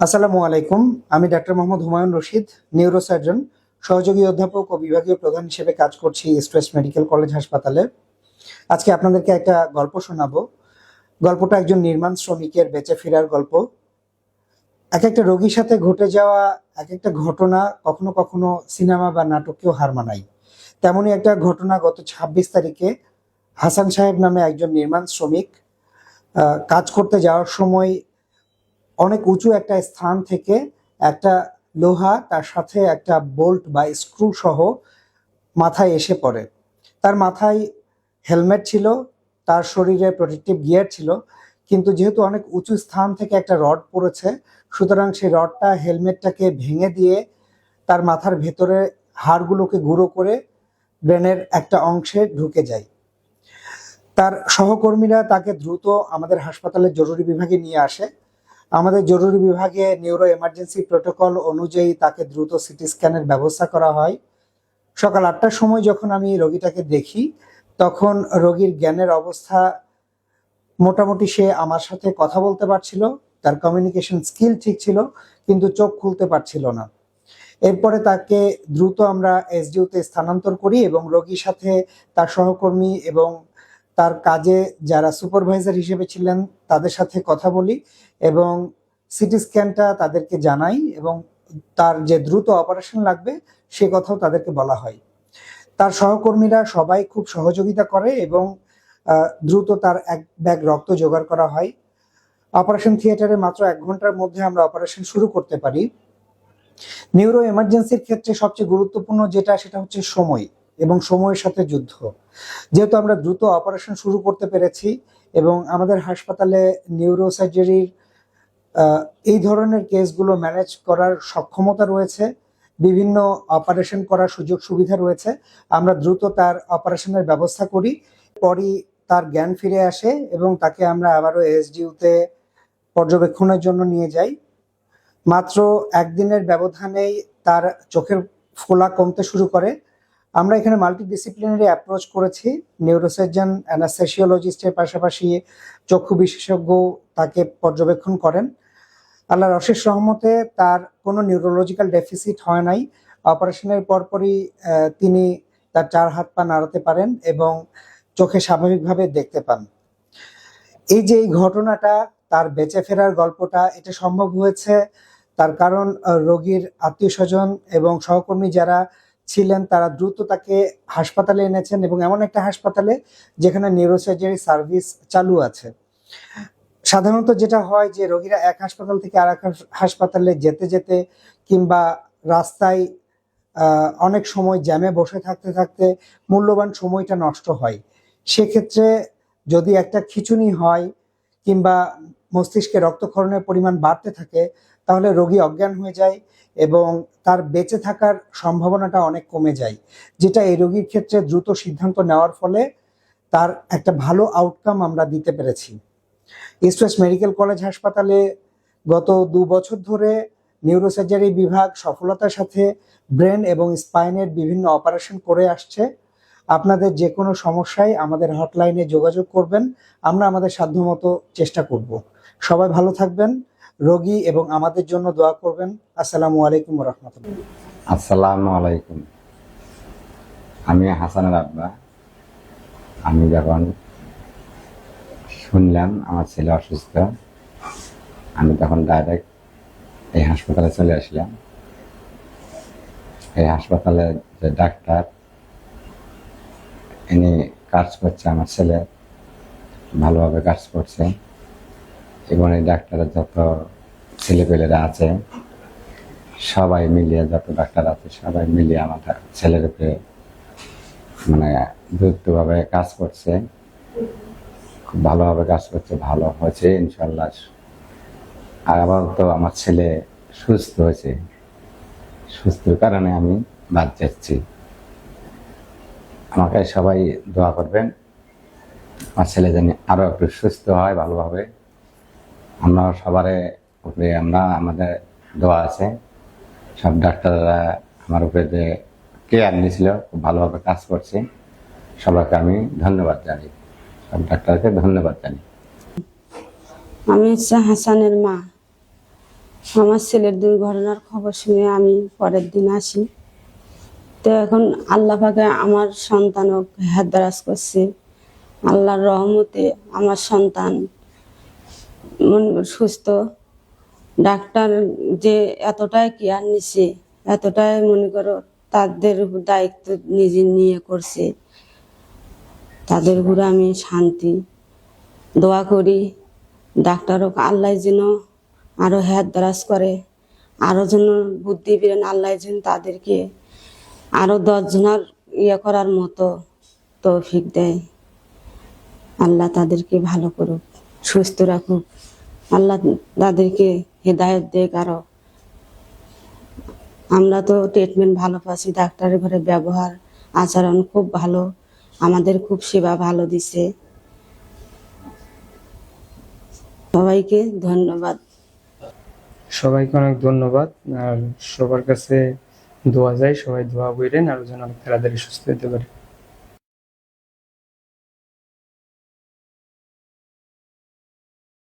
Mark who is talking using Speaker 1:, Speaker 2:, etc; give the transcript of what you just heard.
Speaker 1: আসসালামু আলাইকুম। আমি ডাক্তার মোহাম্মদ হুমায়ুন রশিদ নিউরোসার্জন সহযোগী অধ্যাপক ও বিভাগীয় প্রধান হিসেবে কাজ করছি স্ট্রেস মেডিকেল কলেজ হাসপাতালে। আজকে আপনাদেরকে একটা গল্প শোনাবো। গল্পটা একজন নির্মাণ শ্রমিকের বেঁচে ফেরার গল্প। এক একটা রোগীর সাথে ঘটে যাওয়া এক একটা ঘটনা কখনো কখনো সিনেমা বা নাটকেও হার মানায়। তেমনই একটা ঘটনা গত ছাব্বিশ তারিখে হাসান সাহেব নামে একজন নির্মাণ শ্রমিক কাজ করতে যাওয়ার সময় অনেক উঁচু একটা স্থান থেকে একটা লোহা, তার সাথে একটা বোল্ট বা স্ক্রু সহ মাথায় এসে পড়ে। তার মাথায় হেলমেট ছিল, তার শরীরে প্রোটেক্টিভ গিয়ার ছিল, কিন্তু যেহেতু অনেক উঁচু স্থান থেকে একটা রড পড়েছে, সুতরাং সেই রডটা, হেলমেটটাকে ভেঙে দিয়ে তার মাথার ভেতরে হাড়গুলোকে গুঁড়ো করে ব্রেনের একটা অংশে ঢুকে যায়। তার সহকর্মীরা তাকে দ্রুত আমাদের হাসপাতালের জরুরি বিভাগে নিয়ে আসে। আমাদের জরুরি বিভাগে নিউরো এমার্জেন্সি প্রোটোকল অনুযায়ী তাকে দ্রুত সিটি স্ক্যানের ব্যবস্থা করা হয়। সকাল আটটার সময় যখন আমি রোগীটাকে দেখি, তখন রোগীর জ্ঞানের অবস্থা মোটামুটি সে আমার সাথে কথা বলতে পারছিল, তার কমিউনিকেশন স্কিল ঠিক ছিল, কিন্তু চোখ খুলতে পারছিল না। এরপরে তাকে দ্রুত আমরা এসডিউতে স্থানান্তর করি এবং রোগীর সাথে তার সহকর্মী এবং তার কাজে যারা সুপারভাইজার হিসেবে ছিলেন তাদের সাথে কথা বলি এবং সিটি স্ক্যানটা তাদেরকে জানাই এবং তার যে দ্রুত অপারেশন লাগবে সে কথাও তাদেরকে বলা হয়। তার সহকর্মীরা সবাই খুব সহযোগিতা করে এবং দ্রুত তার এক ব্যাগ রক্ত জোগাড় করা হয়। অপারেশন থিয়েটারে মাত্র এক ঘণ্টার মধ্যে আমরা অপারেশন শুরু করতে পারি। নিউরো এমার্জেন্সির ক্ষেত্রে সবচেয়ে গুরুত্বপূর্ণ যেটা সেটা হচ্ছে সময়। এবং সময়ের সাথে যুদ্ধ। যেহেতু আমরা দ্রুত অপারেশন শুরু করতে পেরেছি এবং আমাদের হাসপাতালে নিউরো সার্জারির এই ধরনের কেসগুলো ম্যানেজ করার সক্ষমতা রয়েছে, বিভিন্ন অপারেশন করার সুযোগ সুবিধা রয়েছে, আমরা দ্রুত তার অপারেশনের ব্যবস্থা করি, পরই তার জ্ঞান ফিরে আসে এবং তাকে আমরা আবারও এসডিউতে পর্যবেক্ষণের জন্য নিয়ে যাই। মাত্র একদিনের ব্যবধানেই তার চোখের ফোলা কমতে শুরু করে আমরা এখানে মাল্টিডিসিপ্লিনারি অ্যাপ্রোচ করেছি নিউরোসার্জন অ্যানাস্থেসিওলজিস্টের পাশাপাশি চক্ষু বিশেষজ্ঞ তাকে পর্যবেক্ষণ করেন। আল্লাহর অশেষ রহমতে তার কোনো নিউরোলজিক্যাল ডেফিসিট হয় নাই। অপারেশনের পরপরই তিনি তার চার হাত পা নাড়াতে পারেন এবং চোখে স্বাভাবিকভাবে দেখতে পান। এই যে এই ঘটনাটা, তার বেঁচে ফেরার গল্পটা, এটা সম্ভব হয়েছে তার কারণ রোগীর আত্মীয় স্বজন এবং সহকর্মী যারা ছিলেন, তারা দ্রুত তাকে হাসপাতালে এনেছেন এবং এমন একটা হাসপাতালে যেখানে নিউরোসার্জারি সার্ভিস চালু আছে। সাধারণত যেটা হয় যে, রোগীরা এক হাসপাতাল থেকে আর এক হাসপাতালে যেতে যেতে কিংবা রাস্তায় অনেক সময় জ্যামে বসে থাকতে থাকতে মূল্যবান সময়টা নষ্ট হয়। সেক্ষেত্রে যদি একটা খিচুনি হয় কিংবা মস্তিষ্কে রক্তক্ষরণের পরিমাণ বাড়তে থাকে তাহলে রোগী অজ্ঞান হয়ে যায় এবং তার বেঁচে থাকার সম্ভাবনাটা অনেক কমে যায়, যেটা এই রোগীর ক্ষেত্রে দ্রুত সিদ্ধান্ত নেওয়ার ফলে তার একটা ভালো আউটকাম আমরা দিতে পেরেছি। ইস্ট ওয়েস্ট মেডিকেল কলেজ হাসপাতালে গত দু বছর ধরে নিউরোসার্জারি বিভাগ সফলতার সাথে ব্রেন এবং স্পাইনের বিভিন্ন অপারেশন করে আসছে। আপনাদের যে কোনো সমস্যায় আমাদের হটলাইনে যোগাযোগ করবেন, আমরা আমাদের সাধ্যমতো চেষ্টা করব। সবাই ভালো থাকবেন রোগী এবং আমাদের জন্য দোয়া করবেন। আসসালামু আলাইকুম রহমতুল্লাহ।
Speaker 2: আসসালামু আলাইকুম। আমি হাসানের আব্বা। আমি যখন শুনলাম আমার ছেলে অসুস্থ, আমি তখন ডাইরেক্ট এই হাসপাতালে চলে আসলাম। এই হাসপাতালে যে ডাক্তার, ইনি কাজ করছে, আমার ছেলে ভালোভাবে কাজ করছে। এবং এই ডাক্তারের যত ছেলেপেলেরা আছে, সবাই মিলিয়ে যত ডাক্তার আছে, সবাই মিলিয়ে আমার ছেলের উপরে মানে দ্রুতভাবে কাজ করছে। খুব ভালোভাবে কাজ করছে, ভালো হয়েছে ইনশাল্লাহ আর আবার তো আমার ছেলে সুস্থ হয়েছে। সুস্থর কারণে আমি বাদ যাচ্ছি। আমাকে সবাই দোয়া করবেন। আমার ছেলে জানি আরও একটু সুস্থ হয়, ভালোভাবে। আমরা সবারে উপরে আমরা আমাদের দোয়া আছে। সব ডাক্তাররা আমার উপরে যে কেয়ার নিয়েছিল, খুব ভালোভাবে কাজ করছে। সবাইকে আমি ধন্যবাদ জানি। সব ডাক্তারকে ধন্যবাদ জানি।
Speaker 3: আমি হচ্ছে হাসানের মা। আমার ছেলের দুর্ঘটনার খবর শুনে আমি পরের দিন আসি। তো এখন আল্লাহ পাকে আমার সন্তানও হাতদারাজ করছে। আল্লাহর রহমতে আমার সন্তান সুস্থ। ডাক্তার যে এতটাই কেয়ার নিছে, এতটাই মনে করো তাদের দায়িত্ব নিজে নিয়ে করছে, তাদের উপরে আমি শান্তি। দোয়া করি ডাক্তারও আল্লাহ যেন আরও হাত দারাজ করে, আরও যেন বুদ্ধি বেরেন আল্লাহ যেন তাদেরকে আরও দশজনার ইয়ে করার মতো তৌফিক দেয়। আল্লাহ তাদেরকে ভালো করুক, সুস্থ রাখুক। আল্লাহ তাদেরকে হেদায়ত দেখ আরও। আমরা তো ট্রিটমেন্ট ভালো পাচ্ছি ডাক্তারের ঘরে ব্যবহার, আচরণ খুব ভালো, আমাদের খুব সেবা ভালো দিছে সবাইকে ধন্যবাদ।
Speaker 4: সবাইকে অনেক ধন্যবাদ। আর সবার কাছে দোয়া যায়, সবাই দোয়া বইরেন আর যেন তাড়াতাড়ি সুস্থ হতে পারে।